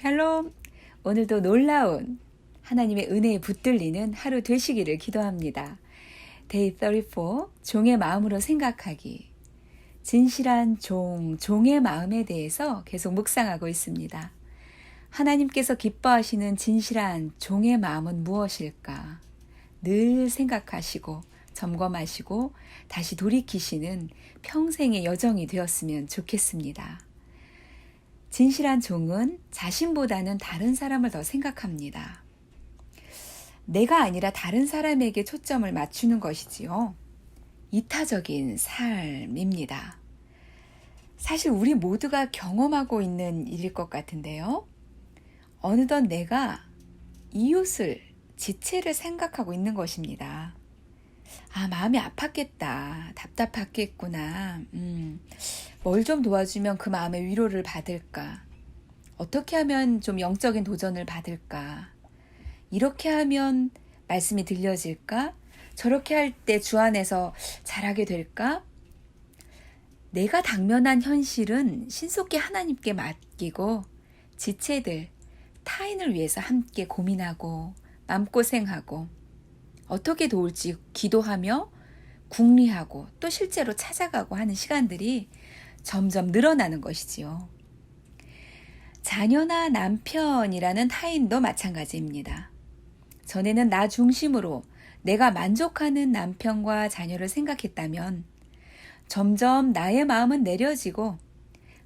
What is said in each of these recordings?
샬롬! 오늘도 놀라운 하나님의 은혜에 붙들리는 하루 되시기를 기도합니다. 데이 34 종의 마음으로 생각하기 진실한 종, 종의 마음에 대해서 계속 묵상하고 있습니다. 하나님께서 기뻐하시는 진실한 종의 마음은 무엇일까? 늘 생각하시고 점검하시고 다시 돌이키시는 평생의 여정이 되었으면 좋겠습니다. 진실한 종은 자신보다는 다른 사람을 더 생각합니다. 내가 아니라 다른 사람에게 초점을 맞추는 것이지요. 이타적인 삶입니다. 사실 우리 모두가 경험하고 있는 일일 것 같은데요. 어느덧 내가 이웃을, 지체를 생각하고 있는 것입니다. 아, 마음이 아팠겠다. 답답했겠구나. 음, 뭘 좀 도와주면 그 마음의 위로를 받을까? 어떻게 하면 좀 영적인 도전을 받을까? 이렇게 하면 말씀이 들려질까? 저렇게 할 때 주 안에서 잘하게 될까? 내가 당면한 현실은 신속히 하나님께 맡기고 지체들, 타인을 위해서 함께 고민하고 마음고생하고 어떻게 도울지 기도하며 궁리하고 또 실제로 찾아가고 하는 시간들이 점점 늘어나는 것이지요. 자녀나 남편이라는 타인도 마찬가지입니다. 전에는 나 중심으로 내가 만족하는 남편과 자녀를 생각했다면 점점 나의 마음은 내려지고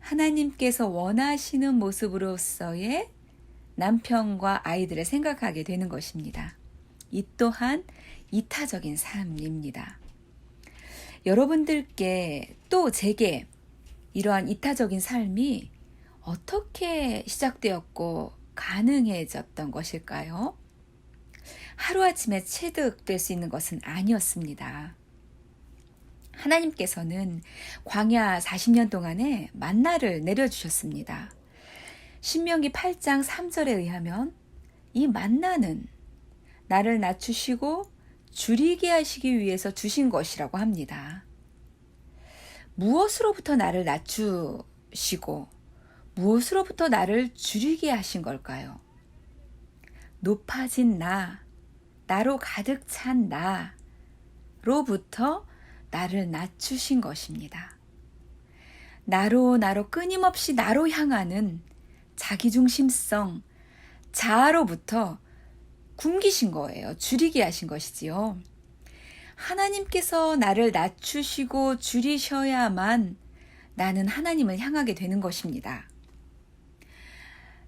하나님께서 원하시는 모습으로서의 남편과 아이들을 생각하게 되는 것입니다. 이 또한 이타적인 삶입니다. 여러분들께 또 제게 이러한 이타적인 삶이 어떻게 시작되었고 가능해졌던 것일까요? 하루아침에 체득될 수 있는 것은 아니었습니다. 하나님께서는 광야 40년 동안에 만나를 내려주셨습니다. 신명기 8장 3절에 의하면 이 만나는 나를 낮추시고 줄이게 하시기 위해서 주신 것이라고 합니다. 무엇으로부터 나를 낮추시고 무엇으로부터 나를 줄이게 하신 걸까요? 높아진 나, 나로 가득 찬 나로부터 나를 낮추신 것입니다. 나로 나로 끊임없이 나로 향하는 자기중심성, 자아로부터 굶기신 거예요. 줄이게 하신 것이지요. 하나님께서 나를 낮추시고 줄이셔야만 나는 하나님을 향하게 되는 것입니다.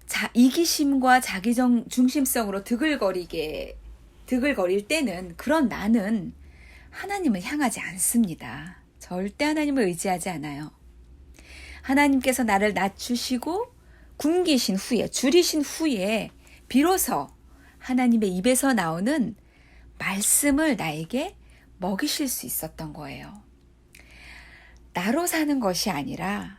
자, 이기심과 자기 정 중심성으로 드글거리게 드글거릴 때는 그런 나는 하나님을 향하지 않습니다. 절대 하나님을 의지하지 않아요. 하나님께서 나를 낮추시고 굶기신 후에 줄이신 후에 비로소 하나님의 입에서 나오는 말씀을 나에게 먹이실 수 있었던 거예요. 나로 사는 것이 아니라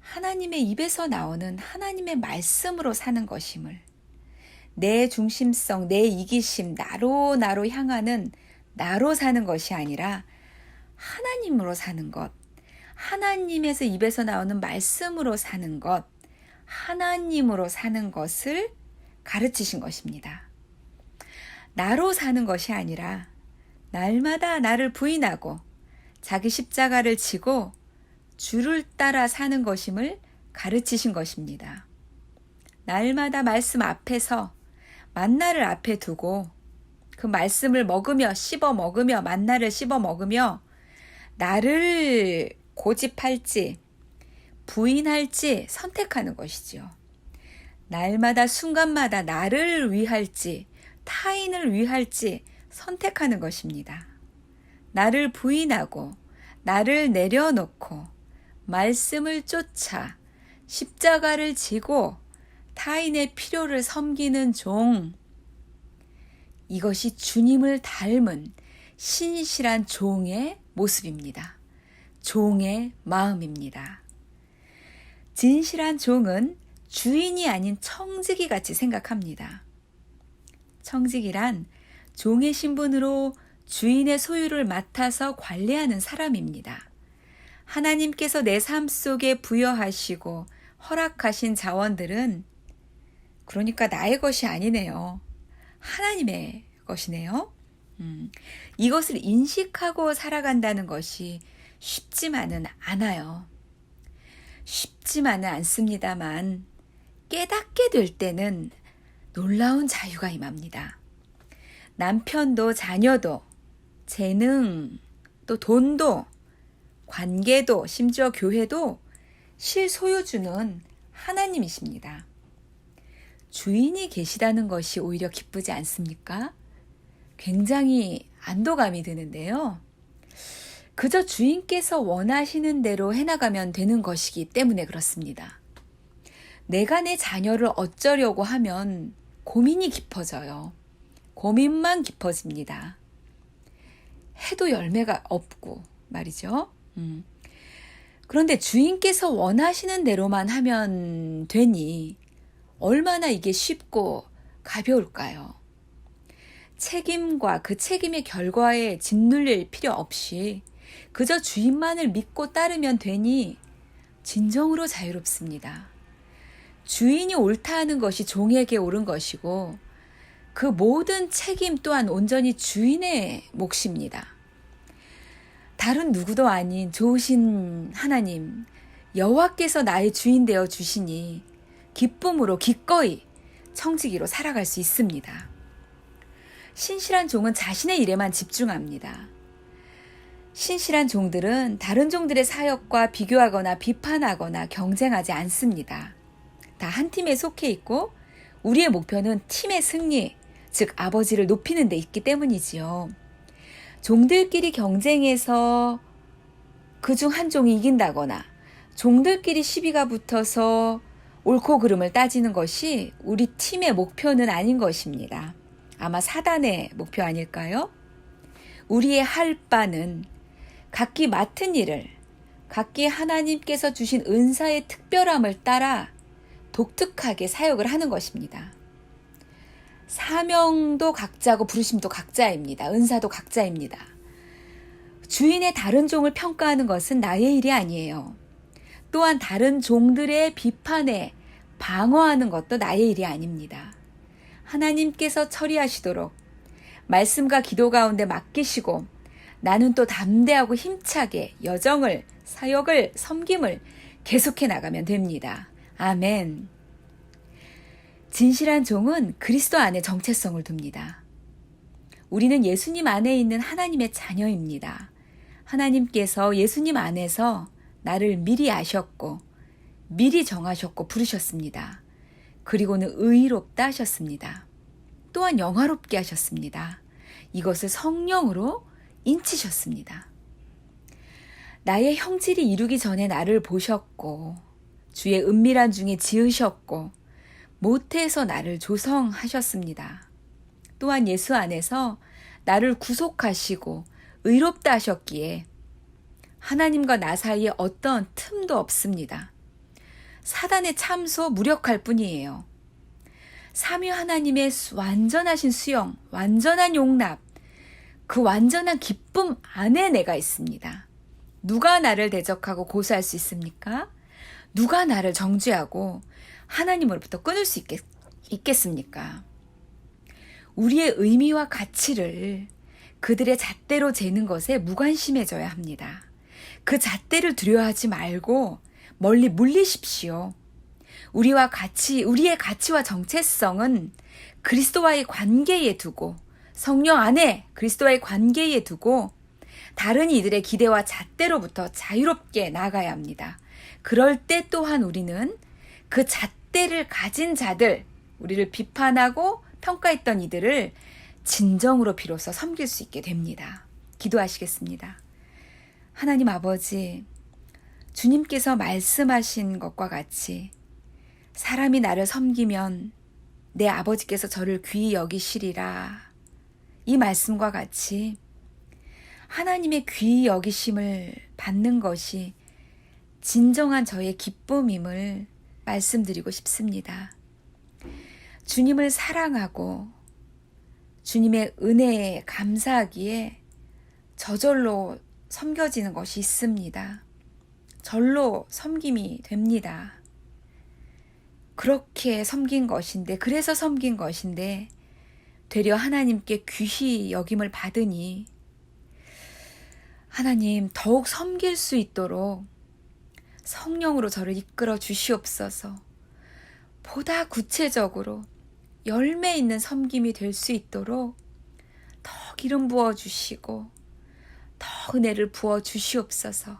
하나님의 입에서 나오는 하나님의 말씀으로 사는 것임을 내 중심성, 내 이기심, 나로 나로 향하는 나로 사는 것이 아니라 하나님으로 사는 것, 하나님에서 입에서 나오는 말씀으로 사는 것, 하나님으로 사는 것을 가르치신 것입니다. 나로 사는 것이 아니라 날마다 나를 부인하고 자기 십자가를 지고 주를 따라 사는 것임을 가르치신 것입니다. 날마다 말씀 앞에서 만나를 앞에 두고 그 말씀을 먹으며 씹어 먹으며 만나를 씹어 먹으며 나를 고집할지 부인할지 선택하는 것이지요. 날마다 순간마다 나를 위할지 타인을 위할지 선택하는 것입니다. 나를 부인하고 나를 내려놓고 말씀을 쫓아 십자가를 지고 타인의 필요를 섬기는 종. 이것이 주님을 닮은 신실한 종의 모습입니다. 종의 마음입니다. 진실한 종은 주인이 아닌 청지기 같이 생각합니다. 청지기란 종의 신분으로 주인의 소유를 맡아서 관리하는 사람입니다. 하나님께서 내 삶 속에 부여하시고 허락하신 자원들은 그러니까 나의 것이 아니네요. 하나님의 것이네요. 음, 이것을 인식하고 살아간다는 것이 쉽지만은 않아요. 쉽지만은 않습니다만 깨닫게 될 때는 놀라운 자유가 임합니다. 남편도 자녀도 재능 또 돈도 관계도 심지어 교회도 실소유주는 하나님이십니다. 주인이 계시다는 것이 오히려 기쁘지 않습니까? 굉장히 안도감이 드는데요. 그저 주인께서 원하시는 대로 해나가면 되는 것이기 때문에 그렇습니다. 내가 내 자녀를 어쩌려고 하면 고민이 깊어져요. 고민만 깊어집니다. 해도 열매가 없고 말이죠. 음. 그런데 주인께서 원하시는 대로만 하면 되니 얼마나 이게 쉽고 가벼울까요? 책임과 그 책임의 결과에 짓눌릴 필요 없이 그저 주인만을 믿고 따르면 되니 진정으로 자유롭습니다. 주인이 옳다 하는 것이 종에게 옳은 것이고 그 모든 책임 또한 온전히 주인의 몫입니다. 다른 누구도 아닌 좋으신 하나님, 여호와께서 나의 주인 되어 주시니 기쁨으로 기꺼이 청지기로 살아갈 수 있습니다. 신실한 종은 자신의 일에만 집중합니다. 신실한 종들은 다른 종들의 사역과 비교하거나 비판하거나 경쟁하지 않습니다. 다 한 팀에 속해 있고 우리의 목표는 팀의 승리, 즉 아버지를 높이는 데 있기 때문이지요. 종들끼리 경쟁해서 그 중 한 종이 이긴다거나 종들끼리 시비가 붙어서 옳고 그름을 따지는 것이 우리 팀의 목표는 아닌 것입니다. 아마 사단의 목표 아닐까요? 우리의 할 바는 각기 맡은 일을 각기 하나님께서 주신 은사의 특별함을 따라 독특하게 사역을 하는 것입니다. 사명도 각자고 부르심도 각자입니다. 은사도 각자입니다. 주인의 다른 종을 평가하는 것은 나의 일이 아니에요. 또한 다른 종들의 비판에 방어하는 것도 나의 일이 아닙니다. 하나님께서 처리하시도록 말씀과 기도 가운데 맡기시고 나는 또 담대하고 힘차게 여정을, 사역을, 섬김을 계속해 나가면 됩니다. 아멘. 진실한 종은 그리스도 안에 정체성을 둡니다. 우리는 예수님 안에 있는 하나님의 자녀입니다. 하나님께서 예수님 안에서 나를 미리 아셨고, 미리 정하셨고 부르셨습니다. 그리고는 의롭다 하셨습니다. 또한 영화롭게 하셨습니다. 이것을 성령으로 인치셨습니다. 나의 형질이 이루기 전에 나를 보셨고, 주의 은밀한 중에 지으셨고, 모태에서 나를 조성하셨습니다. 또한 예수 안에서 나를 구속하시고 의롭다 하셨기에 하나님과 나 사이에 어떤 틈도 없습니다. 사단의 참소 무력할 뿐이에요. 삼위 하나님의 완전하신 수영, 완전한 용납, 그 완전한 기쁨 안에 내가 있습니다. 누가 나를 대적하고 고소할 수 있습니까? 누가 나를 정죄하고 하나님으로부터 끊을 수 있겠, 있겠습니까? 우리의 의미와 가치를 그들의 잣대로 재는 것에 무관심해져야 합니다. 그 잣대를 두려워하지 말고 멀리 물리십시오. 우리와 가치, 우리의 가치와 정체성은 그리스도와의 관계에 두고 성령 안에 그리스도와의 관계에 두고 다른 이들의 기대와 잣대로부터 자유롭게 나가야 합니다. 그럴 때 또한 우리는 그 잣대를 가진 자들, 우리를 비판하고 평가했던 이들을 진정으로 비로소 섬길 수 있게 됩니다. 기도하시겠습니다. 하나님 아버지, 주님께서 말씀하신 것과 같이 사람이 나를 섬기면 내 아버지께서 저를 귀히 여기시리라. 이 말씀과 같이 하나님의 귀히 여기심을 받는 것이 진정한 저의 기쁨임을 말씀드리고 싶습니다. 주님을 사랑하고 주님의 은혜에 감사하기에 저절로 섬겨지는 것이 있습니다. 절로 섬김이 됩니다. 그렇게 섬긴 것인데, 그래서 섬긴 것인데, 되려 하나님께 귀히 여김을 받으니, 하나님 더욱 섬길 수 있도록 성령으로 저를 이끌어 주시옵소서. 보다 구체적으로 열매 있는 섬김이 될 수 있도록 더 기름 부어 주시고 더 은혜를 부어 주시옵소서.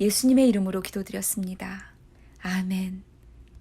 예수님의 이름으로 기도드렸습니다. 아멘.